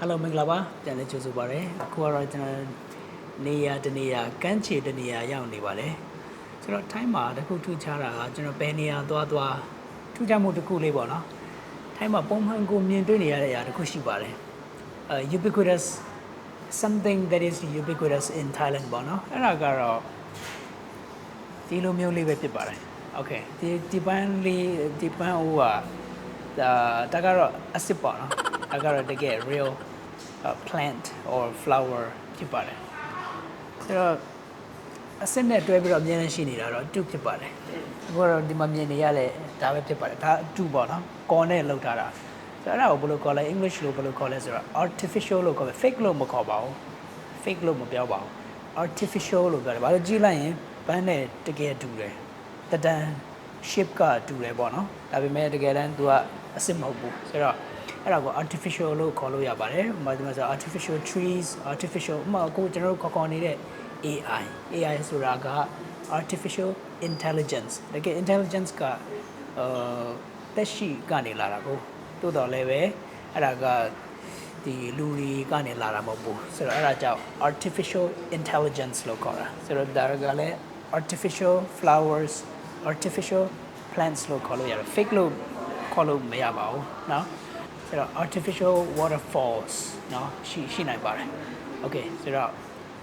ဟယ်လိုမင်္ဂလာပါပြန်လည်ကြိုဆိုပါရစေအခုကတော့ကျွန်တော်နေရာတနေရာကမ်းခြေတနေရာရောက်နေပါတယ်ကျွန်တော် time မှာတခုထူးခြားတာကကျွန်တော်ဘယ်နေရာသွားသွားထူးခြားမှုတစ်ခုလေးပေါ့နော် time မှာပုံမှန်ကိုမြင်တွေ့နေရတဲ့အရာတစ်ခုရှိပါတယ်အဲ ubiquitous something that is ubiquitous in Thailand ပေါ့နော်အဲ့ဒါကတော့ဒီလိုမျိုးလေးပဲဖြစ်ပါတယ် okay ဒီဒီပန်းလေးဒီပန်းဟိုကဒါတကတော့အစစ်ပေါ့နော် ဒါကတော့တကယ် real uh, plant or flower ဖြစ်ပါတယ်ဆိုတော့ acid နဲ့တွဲပြီးတော့အမြဲတမ်းရှိနေတာတော့တူဖြစ်ပါတယ်အခုကတော့ဒီမှာမြင်နေရတဲ့ဒါပဲဖြစ်ပါတယ်ဒါအတူပေါ့နော်ကော်နဲ့လောက်ထားတာဆိုတော့အဲ့ဒါကိုဘယ်လိုခေါ်လဲ English လို့ဘယ်လိုခေါ်လဲဆိုတော့ artificial လို့ခေါ်တယ် fake လို့မခေါ်ပါဘူး fake လို့မပြောပါဘူး artificial လို့ပြောတယ်ဘာလို့ကြည့်လိုက်ရင်ဘန်းနဲ့တကယ်တူတယ်တတန် shape ကတူတယ်ပေါ့နော်ဒါပေမဲ့တကယ်တမ်း तू ကအစ်စ်မဟုတ်ဘူးဆိုတော့ အဲ့ဒါကို artificial လို့ခေါ်လို့ရပါတယ်ဥပမာဒီမှာဆို artificial trees artificial ဥပမာအခုကျွန်တော်တို့ခေါ်ခေါ်နေတဲ့ AI AI ဆိုတာက artificial intelligence တကယ် intelligence ကအာတက်ရှိကနေလာတာကိုတိုးတော်လည်းပဲအဲ့ဒါက ဒီလူတွေကနေလာတာမဟုတ်ဘူးဆိုတော့အဲ့ဒါကြောင့် artificial intelligence လို့ခေါ်တာဆိုတော့ဒါကလည်း artificial flowers artificial plants လို့ခေါ်လို့ရတယ် fake လို့ခေါ်လို့မရပါဘူးเนาะ ဆိုတော့ artificial waterfalls เนาะရှိရှိနိုင်ပါတယ် okay ဆိုတော့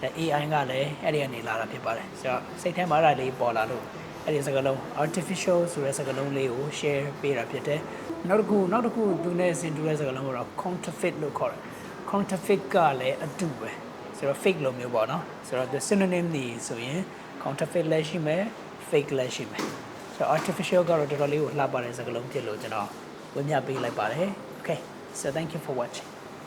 ဒါ AI ကလည်းအဲ့ဒီကနေလာတာဖြစ်ပါတယ်ဆိုတော့စိတ်ထဲမှာအဲ့ဒါလေးပေါ်လာလို့အဲ့ဒီစကားလုံး artificial ဆိုတဲ့စကားလုံးလေးကို share ပေးတာဖြစ်တယ်နောက်တစ်ခုနောက်တစ်ခုသူနဲ့ဆင်တူတဲ့စကားလုံးကတော့ counterfeit လို့ခေါ်တယ် counterfeit ကလည်းအတူပဲဆိုတော့ fake လိုမျိုးပေါ့နော်ဆိုတော့ the synonym တွေဆိုရင် counterfeit လည်းရှိမယ် fake လည်းရှိမယ်ဆိုတော့ artificial ကတော့တော်တော်လေးကိုလှပတဲ့စကားလုံးဖြစ်လို့ကျွန်တော်ဝေမျှပေးလိုက်ပါတယ် okay so thank you for watching